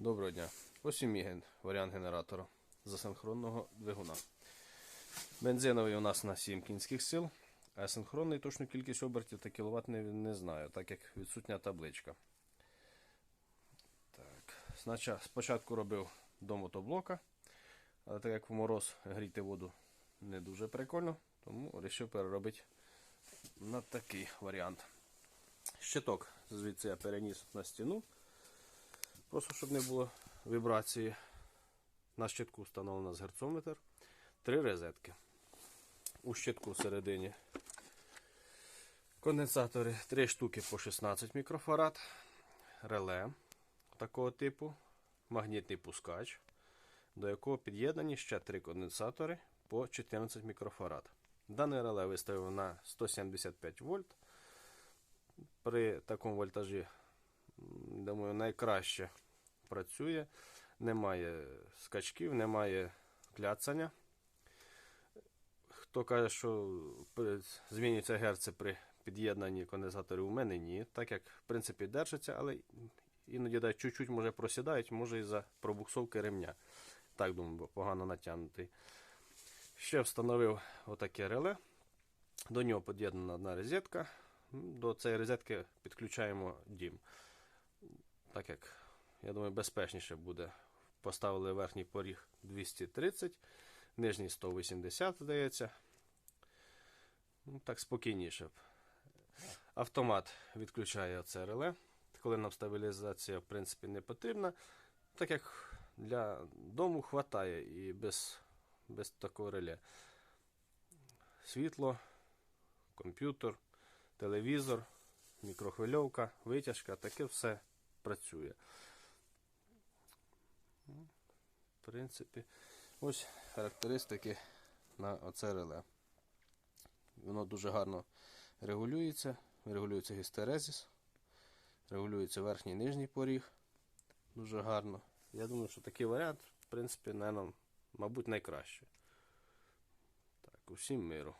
Доброго дня. Ось і Міген, варіант генератора з асинхронного двигуна. Бензиновий у нас на 7 кінських сил, а асинхронний точну кількість обертів та кіловат не, не знаю, так як відсутня табличка. Так. Знача, спочатку робив до мотоблока, але так як в мороз гріти воду не дуже прикольно, тому вирішив переробити на такий варіант. Щиток звідси я переніс на стіну. Просто щоб не було вібрації. На щитку встановлено з герцометр. Три розетки. У щитку всередині конденсатори 3 штуки по 16 мікрофарад. Реле такого типу. Магнітний пускач, до якого під'єднані ще три конденсатори по 14 мікрофарад. Дане реле виставив на 175 вольт. При такому вольтажі думаю, найкраще працює. Немає скачків, немає кляцання. Хто каже, що змінюються герци при під'єднанні конденсаторів, у мене ні. Так як, в принципі, держаться, але іноді да, чуть-чуть може просідають, може із-за пробуксовки ремня. Так думаю, погано натягнутий. Ще встановив отаке реле. До нього під'єднана одна розетка. До цієї розетки підключаємо дім. Так як, я думаю, безпечніше буде. Поставили верхній поріг 230, нижній 180, здається. Ну, так спокійніше. Автомат відключає оце реле. Коли нам стабілізація в принципі не потрібна, так як для дому вистачає і без, без такого реле. Світло, комп'ютер, телевізор, мікрохвильовка, витяжка, таке все працює. Ну, В принципі, ось характеристики на оце реле. Воно дуже гарно регулюється, регулюється гістерезис, регулюється верхній і нижній поріг. Дуже гарно. Я думаю, що такий варіант, в принципі, мабуть, найкращий. Так, усім миру.